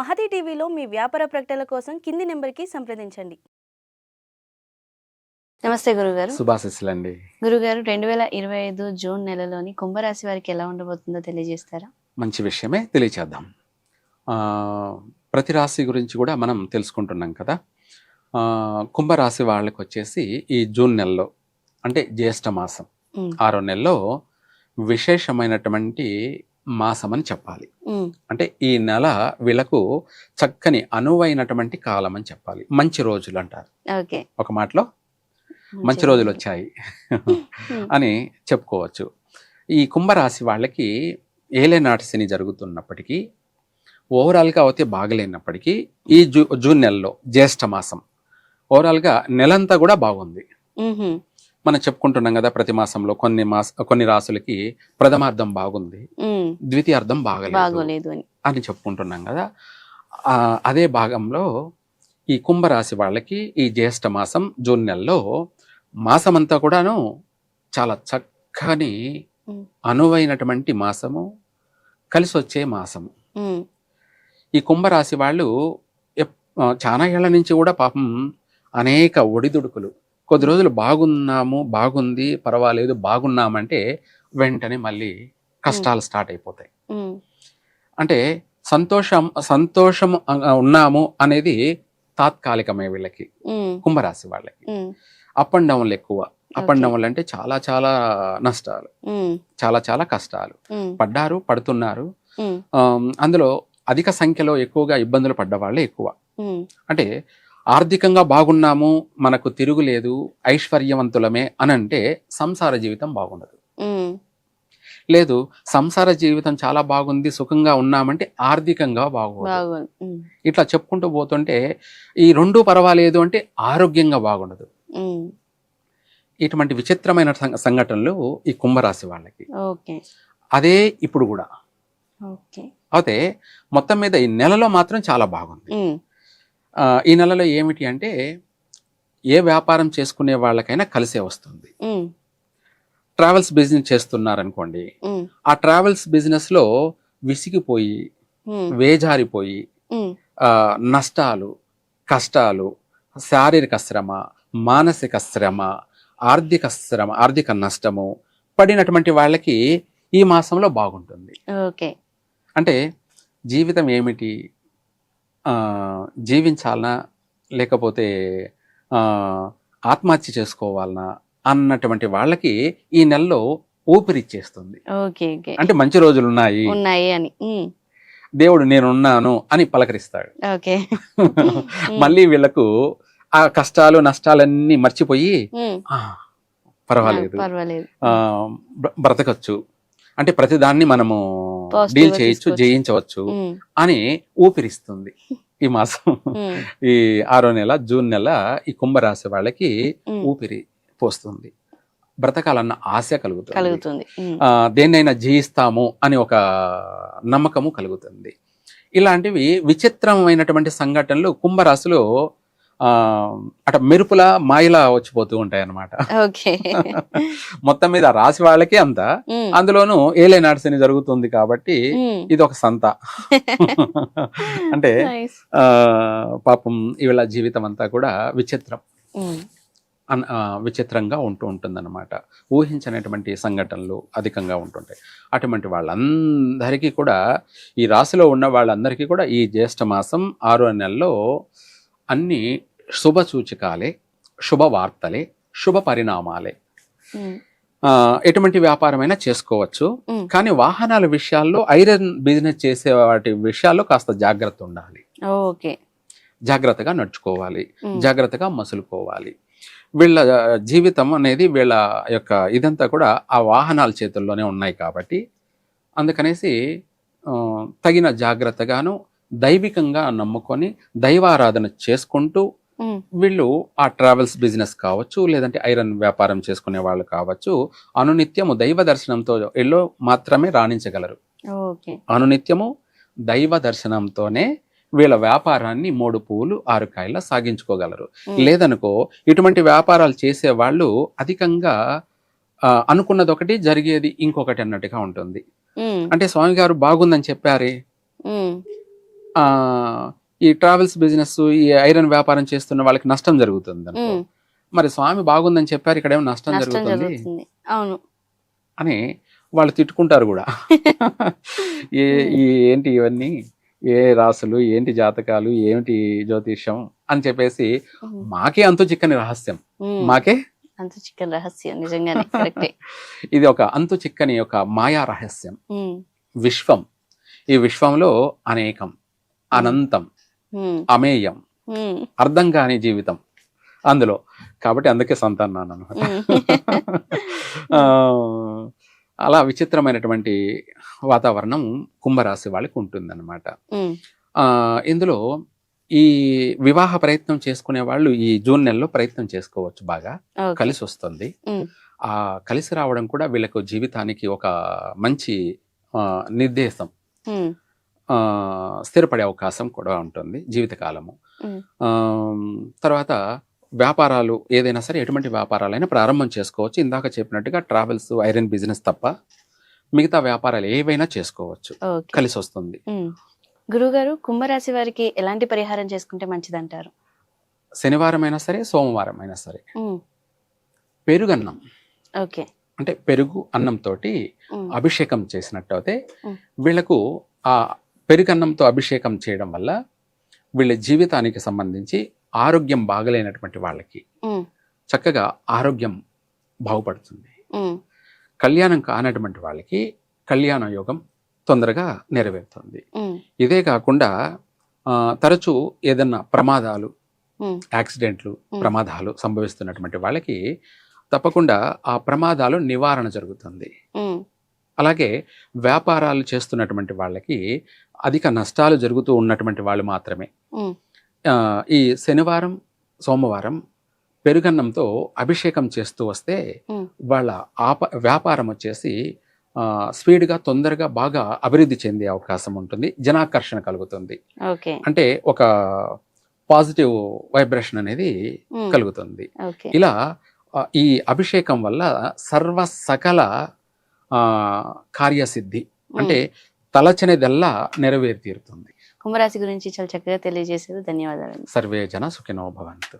మహతి టీవీలో మీ వ్యాపార ప్రకటనల కోసం కింది నెంబర్కి సంప్రదించండి. నమస్తే గురుగారు. శుభాశిస్సులండి. గురుగారు రెండు వేల ఇరవై ఐదు జూన్ నెలలోని కుంభరాశి వారికి ఎలా ఉండబోతుందో తెలియజేస్తారా? మంచి విషయమే తెలియచేద్దాం. ఆ, ప్రతి రాశి గురించి కూడా మనం తెలుసుకుంటున్నాం కదా. ఆ, కుంభరాశి వాళ్ళకి వచ్చేసి ఈ జూన్ నెలలో అంటే జ్యేష్ఠ మాసం. ఆరో నెలలో విశేషమైనటువంటి మాసం అని చెప్పాలి అంటే ఈ నెల వీళ్ళకు చక్కని అనువైనటువంటి కాలం అని చెప్పాలి. మంచి రోజులు అంటారు. ఒక మాటలో మంచి రోజులు వచ్చాయి అని చెప్పుకోవచ్చు. ఈ కుంభరాశి వాళ్ళకి ఏలేనాటి శని జరుగుతున్నప్పటికీ ఓవరాల్గా అయితే బాగలేనప్పటికీ ఈ జూ జూన్ నెలలో జ్యేష్ఠ మాసం ఓవరాల్గా నెలంతా కూడా బాగుంది. మనం చెప్పుకుంటున్నాం కదా ప్రతి మాసంలో కొన్ని మాస కొన్ని రాసులకి ప్రథమార్థం బాగుంది. ఉమ్, ద్వితీయార్థం బాగలేదు. అని. చెప్పుకుంటున్నాం కదా. అదే భాగంలో ఈ కుంభరాశి వాళ్ళకి ఈ జ్యేష్ఠ మాసం జూన్ నెలలో మాసమంతా కూడాను చాలా చక్కని అనువైనటువంటి మాసము కలిసి వచ్చే మాసము. ఈ కుంభరాశి వాళ్ళు చాలా ఏళ్ళ నుంచి కూడా పాపం అనేక ఒడిదుడుకులు కొద్ది రోజులు బాగున్నాము బాగుంది పర్వాలేదు బాగున్నామంటే వెంటనే మళ్ళీ కష్టాలు స్టార్ట్ అయిపోతాయి. అంటే సంతోషం సంతోషం ఉన్నాము అనేది తాత్కాలికమే వీళ్ళకి కుంభరాశి వాళ్ళకి. అప్ అండ్ డౌన్లు ఎక్కువ. Up and. డౌన్లు అంటే చాలా చాలా నష్టాలు. చాలా చాలా కష్టాలు. పడ్డారు పడుతున్నారు. అందులో అధిక సంఖ్యలో ఎక్కువగా ఇబ్బందులు పడ్డ వాళ్ళే ఎక్కువ. అంటే ఆర్థికంగా బాగున్నాము మనకు తిరుగులేదు ఐశ్వర్యవంతులమే అని అంటే సంసార జీవితం బాగుండదు. లేదు సంసార జీవితం చాలా బాగుంది సుఖంగా ఉన్నామంటే ఆర్థికంగా ఉమ్, ఇట్లా చెప్పుకుంటూ పోతుంటే ఈ రెండు పర్వాలేదు అంటే ఆరోగ్యంగా బాగుండదు. ఇటువంటి విచిత్రమైన సంఘటనలు ఈ కుంభరాశి వాళ్ళకి. ఓకే. అదే ఇప్పుడు కూడా. అయితే మొత్తం మీద ఈ నెలలో మాత్రం చాలా బాగుంది. ఈ నెలలో ఏమిటి అంటే ఏ వ్యాపారం చేసుకునే వాళ్ళకైనా కలిసే వస్తుంది. ట్రావెల్స్ బిజినెస్ చేస్తున్నారనుకోండి ఆ ట్రావెల్స్ బిజినెస్లో విసిగిపోయి ఉమ్, వేజారిపోయి నష్టాలు కష్టాలు శారీరక శ్రమ మానసిక శ్రమ ఆర్థిక శ్రమ ఆర్థిక నష్టము పడినటువంటి వాళ్ళకి ఈ మాసంలో బాగుంటుంది. ఓకే. అంటే జీవితం ఏమిటి? జీవించాలనా లేకపోతే ఆ, ఆత్మహత్య చేసుకోవాలనా అన్నటువంటి వాళ్ళకి ఈ నెలలో ఊపిరిచ్చేస్తుంది అంటే మంచి రోజులు ఉన్నాయి. ఉన్నాయి అని. దేవుడు నేనున్నాను అని పలకరిస్తాడు. మళ్ళీ వీళ్ళకు ఆ కష్టాలు నష్టాలన్నీ మర్చిపోయి ఉమ్, "ఆ, పర్వాలేదు. బ్రతకచ్చు. అంటే ప్రతిదాన్ని మనము డీల్ చేయొచ్చు. జయించవచ్చు అని ఊపిరిస్తుంది ఈ మాసం. ఈ ఆరో నెల జూన్ నెల ఈ కుంభరాశి వాళ్ళకి ఊపిరి పోస్తుంది. బ్రతకాలన్న ఆశ కలుగుతుంది. దేన్నైనా జయిస్తాము అని ఒక నమ్మకము కలుగుతుంది. ఇలాంటివి విచిత్రమైనటువంటి సంఘటనలు కుంభరాశిలో అట మెరుపుల మాయలా వచ్చిపోతూ ఉంటాయి అన్నమాట ఓకే. మొత్తం మీద రాశి వాళ్ళకి అంత. అందులోనూ ఏలేనాడ్సని జరుగుతుంది కాబట్టి ఇది ఒక సంత. అంటే పాపం వీళ్ళ జీవితం అంతా కూడా విచిత్రం. విచిత్రంగా ఉంటూ ఉంటుందన్నమాట. ఊహించనటువంటి సంఘటనలు అధికంగా ఉంటుంటాయి. అటువంటి వాళ్ళందరికీ కూడా ఈ రాశిలో ఉన్న వాళ్ళందరికీ కూడా ఈ జ్యేష్ఠ మాసం ఆరో నెలలో అన్ని శుభ సూచకాలే శుభ వార్తలే శుభ పరిణామాలే ఎటువంటి వ్యాపారమైనా చేసుకోవచ్చు. కానీ వాహనాల విషయాల్లో ఐరన్ బిజినెస్ చేసే వాటి విషయాల్లో కాస్త జాగ్రత్త ఉండాలి. ఓకే. జాగ్రత్తగా నడుచుకోవాలి. జాగ్రత్తగా మసులుకోవాలి. వీళ్ళ జీవితం అనేది వీళ్ళ యొక్క ఇదంతా కూడా ఆ వాహనాల చేతుల్లోనే ఉన్నాయి కాబట్టి అందుకనేసి తగిన జాగ్రత్తగాను దైవికంగా నమ్ముకొని దైవారాధన చేసుకుంటూ వీళ్ళు ఆ ట్రావెల్స్ బిజినెస్ కావచ్చు లేదంటే ఐరన్ వ్యాపారం చేసుకునే వాళ్ళు కావచ్చు అనునిత్యము దైవ దర్శనంతో ఎల్లో మాత్రమే రాణించగలరు. అనునిత్యము దైవ దర్శనంతోనే వీళ్ళ వ్యాపారాన్ని మూడు పువ్వులు ఆరు కాయల సాగించుకోగలరు. లేదనుకో ఇటువంటి వ్యాపారాలు చేసే వాళ్ళు అధికంగా అనుకున్నది ఒకటి జరిగేది ఇంకొకటి అన్నట్టుగా ఉంటుంది. అంటే స్వామి గారు బాగుందని చెప్పారే. ఈ ట్రావెల్స్ బిజినెస్ ఈ ఐరన్ వ్యాపారం చేస్తున్న వాళ్ళకి నష్టం జరుగుతుంది మరి స్వామి బాగుందని చెప్పారు ఇక్కడ ఏమో నష్టం జరుగుతుంది? అవును. అని వాళ్ళు తిట్టుకుంటారు కూడా. ఏ ఏంటి ఇవన్నీ? ఏ రాసులు ఏంటి జాతకాలు ఏమిటి జ్యోతిష్యం అని చెప్పేసి మాకే అంతు చిక్కని రహస్యం. మాకే? అంత చికెన్ రహస్యం నిజంగానే. ఇది ఒక అంతు చిక్కని ఒక మాయా రహస్యం. విశ్వం. ఈ విశ్వంలో అనేకం. అనంతం. అమేయం. అర్థం కాని జీవితం. అందులో. కాబట్టి అందుకే సంతానం అనమాట ఆ, అలా విచిత్రమైనటువంటి వాతావరణం కుంభరాశి వాళ్ళకి ఉంటుందన్నమాట. ఉమ్, ఆ, ఇందులో ఈ వివాహ ప్రయత్నం చేసుకునే వాళ్ళు ఈ జూన్ నెలలో ప్రయత్నం చేసుకోవచ్చు బాగా. కలిసి వస్తుంది. ఆ కలిసి రావడం కూడా వీళ్ళకు జీవితానికి ఒక మంచి నిర్దేశం. స్థిరపడే అవకాశం కూడా ఉంటుంది జీవితకాలము. తర్వాత వ్యాపారాలు ఏదైనా సరే ఎటువంటి వ్యాపారాలైనా ప్రారంభం చేసుకోవచ్చు. ఇందాక చెప్పినట్టుగా ట్రావెల్స్ ఐరన్ బిజినెస్ తప్ప మిగతా వ్యాపారాలు ఏవైనా చేసుకోవచ్చు. కలిసి వస్తుంది. గురుగారు కుంభరాశి వారికి ఎలాంటి పరిహారం చేసుకుంటే మంచిదంటారు? శనివారం అయినా సరే సోమవారం అయినా సరే పెరుగన్నం. ఓకే. అంటే పెరుగు అన్నంతో అభిషేకం చేసినట్టు అయితే మ్. వీళ్ళకు ఆ పెరుగన్నంతో అభిషేకం చేయడం వల్ల వీళ్ళ జీవితానికి సంబంధించి ఆరోగ్యం బాగలేనటువంటి వాళ్ళకి చక్కగా ఆరోగ్యం బాగుపడుతుంది. కళ్యాణం కానటువంటి వాళ్ళకి కళ్యాణ యోగం తొందరగా నెరవేరుతుంది. ఇదే కాకుండా తరచూ ఏదన్నా ప్రమాదాలు యాక్సిడెంట్లు. ప్రమాదాలు సంభవిస్తున్నటువంటి వాళ్ళకి తప్పకుండా ఆ ప్రమాదాలు నివారణ జరుగుతుంది. అలాగే వ్యాపారాలు చేస్తున్నటువంటి వాళ్ళకి అధిక నష్టాలు జరుగుతూ ఉన్నటువంటి వాళ్ళు మాత్రమే. ఈ శనివారం సోమవారం పెరుగన్నంతో అభిషేకం చేస్తూ వస్తే. వాళ్ళ ఆప వ్యాపారం వచ్చేసి స్పీడ్గా తొందరగా బాగా అభివృద్ధి చెందే అవకాశం ఉంటుంది. జనాకర్షణ కలుగుతుంది. అంటే ఒక పాజిటివ్ వైబ్రేషన్ అనేది కలుగుతుంది. ఇలా ఈ అభిషేకం వల్ల సర్వ సకల కార్యసిద్ధి. అంటే తలచనిదల్లా నెరవేరి తీరుతుంది. కుంభరాశి గురించి చాలా చక్కగా తెలియజేశారు. ధన్యవాదాలు సర్వే జన సుఖినో భవంతు.